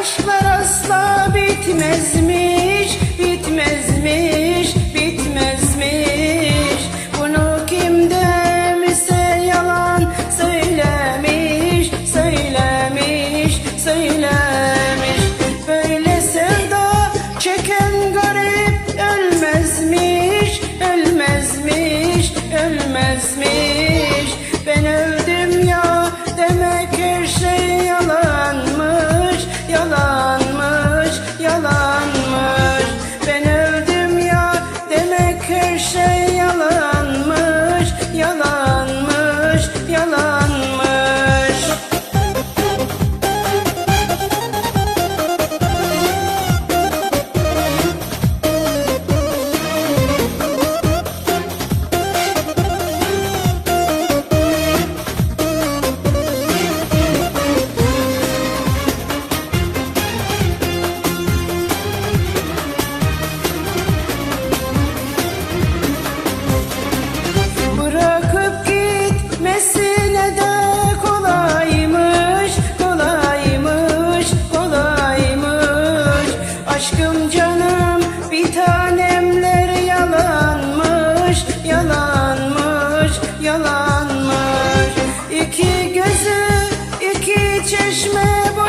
aşklar asla bitmez mi?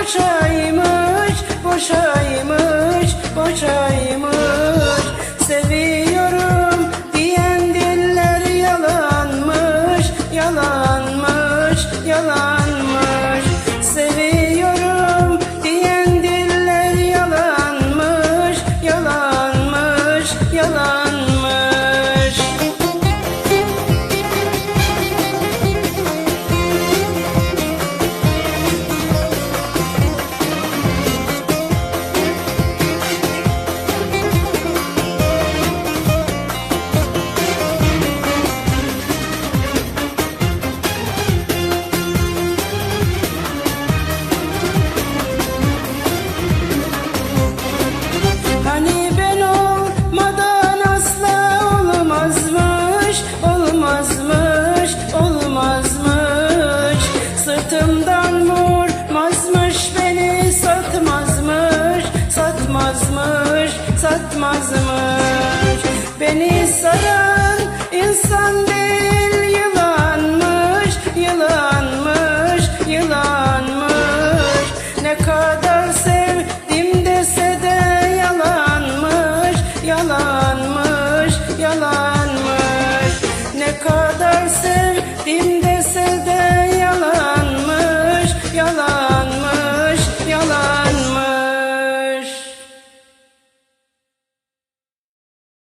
Boşaymış, boşaymış, boşaymış. Seviyorum diyen diller yalanmış, yalanmış, yalanmış. batmazmış Beni saran insan değil yılanmış Yılanmış, yılanmış. Ne kadar sevdim dese de yalanmış Yalanmış, yalanmış. Ne kadar sevdim de